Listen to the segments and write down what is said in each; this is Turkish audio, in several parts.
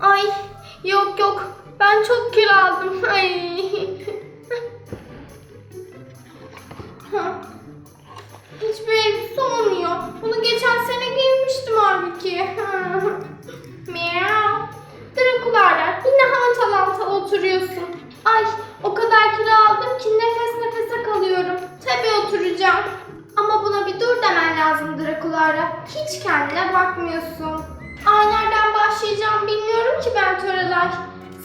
Ay yok yok ben çok kilo aldım. Ay. Hiçbir elbise olmuyor. Bunu geçen sene giymiştim halbuki. Lazım Drakulara. Hiç kendine bakmıyorsun. Ay nereden başlayacağım bilmiyorum ki ben Törelay.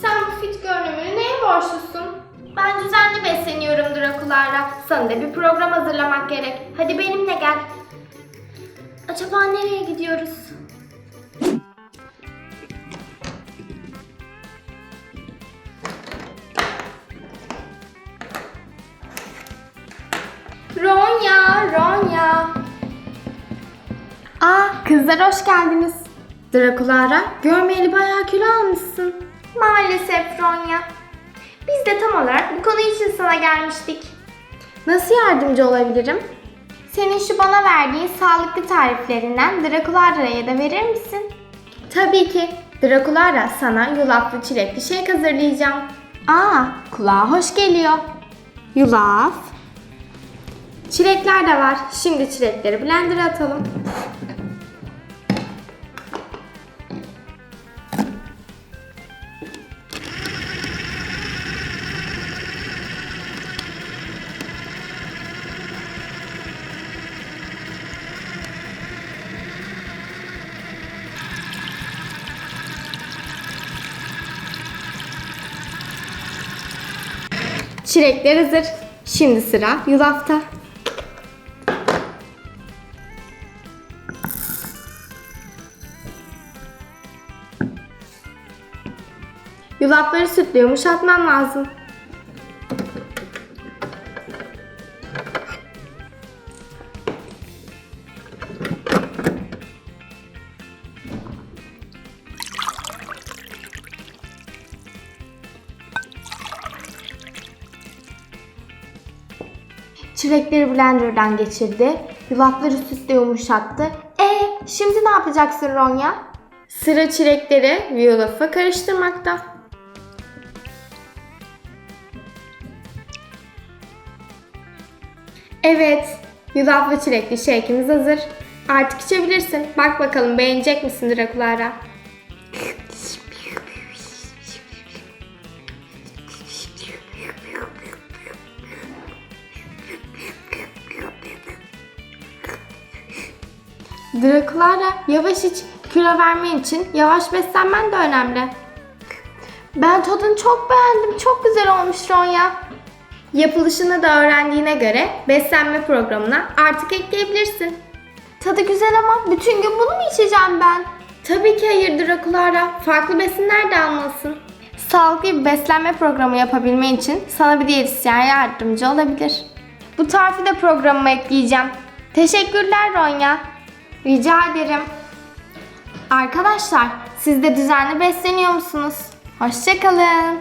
Sen bu fit görünümünü neye borçlusun? Ben düzenli besleniyorum Drakulara. Sana da bir program hazırlamak gerek. Hadi benimle gel. Acaba nereye gidiyoruz? Aa, kızlar hoş geldiniz. Drakulara, görmeyeli bayağı kilo almışsın. Maalesef Ronya. Biz de tam olarak bu konu için sana gelmiştik. Nasıl yardımcı olabilirim? Senin şu bana verdiğin sağlıklı tariflerinden Drakulara'ya da verir misin? Tabii ki. Drakulara sana yulaflı çilekli shake hazırlayacağım. Aa, kulağa hoş geliyor. Yulaf. Çilekler de var. Şimdi çilekleri blender'a atalım. Çilekler hazır. Şimdi sıra yulafta. Yulafları sütle yumuşatmam lazım. Çilekleri blenderdan geçirdi. Yulafları sütle yumuşattı. E şimdi ne yapacaksın Ronya? Sıra çilekleri ve yulafı karıştırmakta. Evet, yulaflı çilekli shake'imiz hazır. Artık içebilirsin. Bak bakalım beğenecek misin Drakulara? Drakulara yavaş iç. Kilo vermen için yavaş beslenmen de önemli. Ben tadını çok beğendim. Çok güzel olmuş Ronya. Yapılışını da öğrendiğine göre beslenme programına artık ekleyebilirsin. Tadı güzel ama bütün gün bunu mu içeceğim ben? Tabii ki hayır Drakulara. Farklı besinler de almalısın. Sağlıklı bir beslenme programı yapabilmen için sana bir diyetisyen yardımcı olabilir. Bu tarifi de programıma ekleyeceğim. Teşekkürler Ronya. Rica ederim. Arkadaşlar siz de düzenli besleniyor musunuz? Hoşçakalın.